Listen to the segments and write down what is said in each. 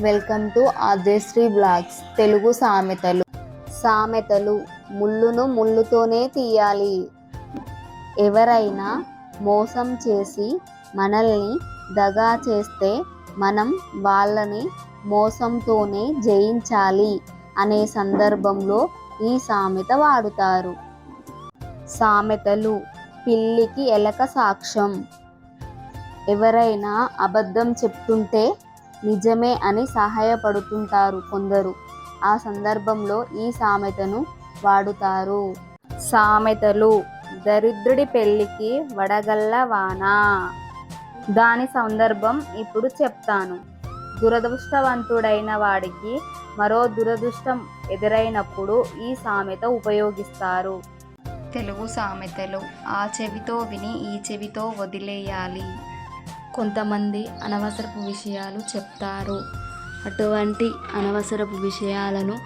Welcome to Aadyasri blogs. Telugu సామెతలు. సామెతలు ముళ్ళును ముళ్ళుతోనే తీయాలి. ఎవరైనా మోసం చేసి మనల్ని దగా చేస్తే మనం వాళ్ళని మోసంతోనే జయించాలి అనే సందర్భంలో ఈ సామెత వాడుతారు. సామెతలు పిల్లికి ఎలక సాక్ష్యం. ఎవరైనా అబద్ధం చెప్తుంటే నిజమే అని సహాయపడుతుంటారు కొందరు. ఆ సందర్భంలో ఈ సామెతను వాడుతారు. సామెతలు దరిద్రుడి పెళ్ళికి వడగల్ల వాన దాని సందర్భం ఇప్పుడు చెప్తాను. దురదృష్టవంతుడైన వాడికి మరో దురదృష్టం ఎదురైనప్పుడు ఈ సామెత ఉపయోగిస్తారు. తెలుగు సామెతలు ఆ చెవితో విని ఈ చెవితో వదిలేయాలి. కొంతమంది అనవసరపు విషయాలు చెప్తారు. అటువంటి అనవసరపు విషయాలను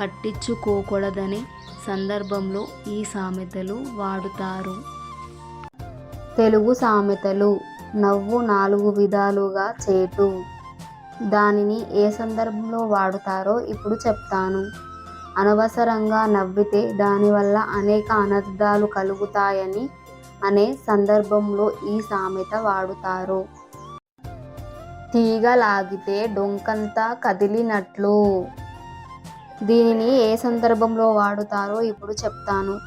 పట్టించుకోకూడదని సందర్భంలో ఈ సామెతలు వాడుతారు. తెలుగు సామెతలు నవ్వు నాలుగు విధాలుగా చేటు. దానిని ఏ సందర్భంలో వాడుతారో ఇప్పుడు చెప్తాను. అనవసరంగా నవ్వితే దానివల్ల అనేక అనర్థాలు కలుగుతాయని అనే సందర్భంలో ఈ సామెత వాడుతారు. తీగ లాగితే డొంకంతా కదిలినట్లు. దీనిని ఏ సందర్భంలో వాడుతారో ఇప్పుడు చెప్తాను.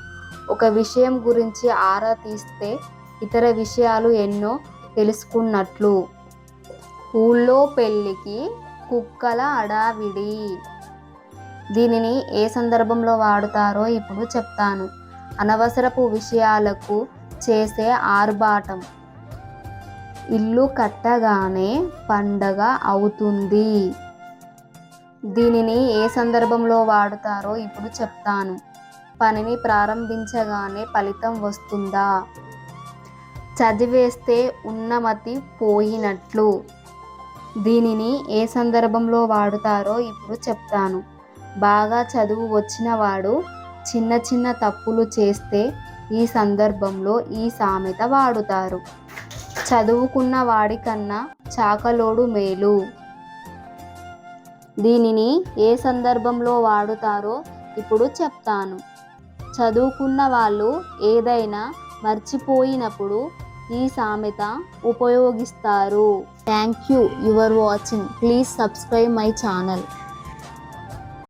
ఒక విషయం గురించి ఆరా తీస్తే ఇతర విషయాలు ఎన్నో తెలుసుకున్నట్లు. ఊళ్ళో పెళ్ళికి కుక్కల అడావిడి. దీనిని ఏ సందర్భంలో వాడుతారో ఇప్పుడు చెప్తాను. అనవసరపు విషయాలకు చేసే ఆర్భాటం. ఇల్లు కట్టగానే పండగ అవుతుంది. దీనిని ఏ సందర్భంలో వాడుతారో ఇప్పుడు చెప్తాను. పనిని ప్రారంభించగానే ఫలితం వస్తుందా? చదివేస్తే ఉన్నమతి పోయినట్లు. దీనిని ఏ సందర్భంలో వాడుతారో ఇప్పుడు చెప్తాను. బాగా చదువు వచ్చిన వాడు చిన్న చిన్న తప్పులు చేస్తే ఈ సందర్భంలో ఈ సామెత వాడుతారు. చదువుకున్న వాడికన్నా చాకలోడు మేలు. దీనిని ఏ సందర్భంలో వాడుతారో ఇప్పుడు చెప్తాను. చదువుకున్న వాళ్ళు ఏదైనా మర్చిపోయినప్పుడు ఈ సామెత ఉపయోగిస్తారు. Thank you your watching please subscribe my channel